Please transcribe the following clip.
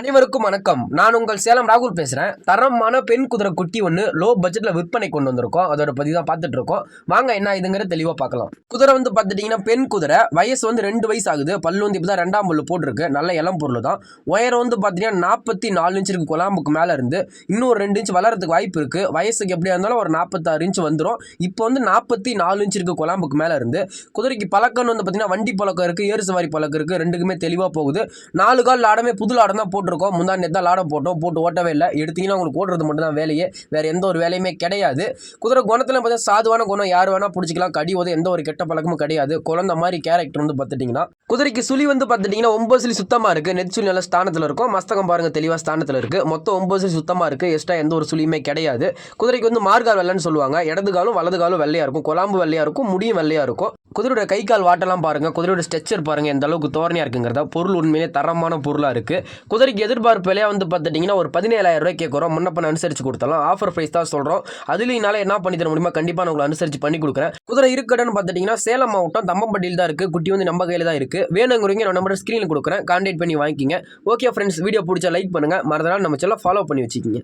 அனைவருக்கும் வணக்கம். நான் உங்கள் சேலம் ராகுல் பேசுகிறேன் தரமான பெண் குதிரை குட்டி ஒன்று லோ பட்ஜெட்டில் விற்பனை கொண்டு வந்திருக்கோம். அதோட பற்றி தான் பார்த்துட்டு இருக்கோம். வாங்க என்ன இதுங்கிறத தெளிவாக பார்க்கலாம். குதிரை வந்து பார்த்துட்டிங்கன்னா பெண் குதிரை. வயசு வந்து ரெண்டு வயசு ஆகுது. பல்லு வந்து இப்போ தான் ரெண்டாம் பல்லு போட்டிருக்கு. நல்ல இளம் பொருள் தான். உயரம் வந்து பார்த்தீங்கன்னா நாற்பத்தி நாலு இன்ச் இருக்கு. குழாம்புக்கு மேலே இருந்து இன்னும் ஒரு ரெண்டு இன்ச் வளரத்துக்கு வாய்ப்பு இருக்குது வயசுக்கு எப்படியா இருந்தாலும் ஒரு நாற்பத்தாறு இன்ச் வந்துடும் இப்போ வந்து நாற்பத்தி நாலு இன்ச் இருக்கு குழாம்புக்கு மேலே இருந்து. குதிரைக்கு பழக்கம்னு வந்து பார்த்தீங்கன்னா வண்டி பழக்கம் இருக்குது ஏறு சவாரி பழக்கம் இருக்குது ரெண்டுக்குமே தெளிவாக போகுது. நாலு கால் லாடமே புது ஆடம் தான் போட்டிருக்கோம். முந்தா நேத்து தான் லாடம் போட்டோம். போட்டு ஓட்டவே இல்லை. எடுத்தீங்கன்னா உங்களுக்கு ஓட்டுறது மட்டும் தான் வேலையே. வேறு எந்த ஒரு வேலையுமே கிடையாது. குதிரை குணத்தில் பார்த்தா சாதுவான குணம். யார் வேணால் பிடிச்சிக்கலாம். கடி எந்த ஒரு கெட்ட பழக்கமும் கிடையாது. குழந்த மாதிரி கேரக்டர் வந்து பார்த்துட்டிங்கன்னா குதிரைக்கு சுழி வந்து பார்த்துட்டிங்கன்னா ஒம்பது சுழி சுத்தமாக இருக்குது நெட் சுழி நல்ல ஸ்தானத்தில் இருக்கும். மஸ்தகம் பாருங்கள் தெளிவாக ஸ்தானத்தில் இருக்குது மொத்தம் ஒம்பது சுழி சுத்தமாக இருக்குது எக்ஸ்ட்ரா எந்த ஒரு சுழியுமே கிடையாது. குதிரைக்கு வந்து மார்கால் வெள்ளைன்னு சொல்லுவாங்க. இடது காலும் வலது காலும் வெள்ளையாக இருக்கும். குழம்பு வெள்ளையாக இருக்கும். முடியும் வெள்ளையாக இருக்கும். குதிரையோட கை கால் வாட்டெல்லாம் பாருங்கள் குதிரையோட ஸ்ட்ரெச்சர் பாருங்கள் எந்த அளவுக்கு தோரணையாக இருக்குங்கிறத. பொருள் உண்மையிலே தரமான பொருளாக இருக்குது குதிரைக்கு எதிர்பார்ப்பு விலையாக வந்து பார்த்துட்டிங்கன்னா ஒரு பதினேழாயிரம் ரூபாய் கேட்குறோம் முன்னப்பண்ண அனுசரித்து கொடுத்தலாம் ஆஃபர் ப்ரைஸ் தான் சொல்கிறோம் அதுலேயும் என்னால் என்ன பண்ணி தர முடியுமா கண்டிப்பாக நான் உங்களை அனுசரித்து பண்ணி கொடுக்குறேன். குதிரை இருக்கடன்னு பார்த்துட்டிங்கன்னா சேலம் மாவட்டம் தம்பம்பட்டியில் தான் இருக்குது குட்டி வந்து நம்ம கையில் தான் இருக்குது வேணுங்கிறவங்க நான் நம்பர் ஸ்க்ரீனில் கொடுக்குறேன். கான்டாக்ட் பண்ணி வாங்கிக்கிங்க. ஓகே ஃப்ரெண்ட்ஸ் வீடியோ பிடிச்சா லைக் பண்ணுங்கள் மறந்தனால நம்ம சொல்ல ஃபாலோ பண்ணி வச்சுக்கிங்க.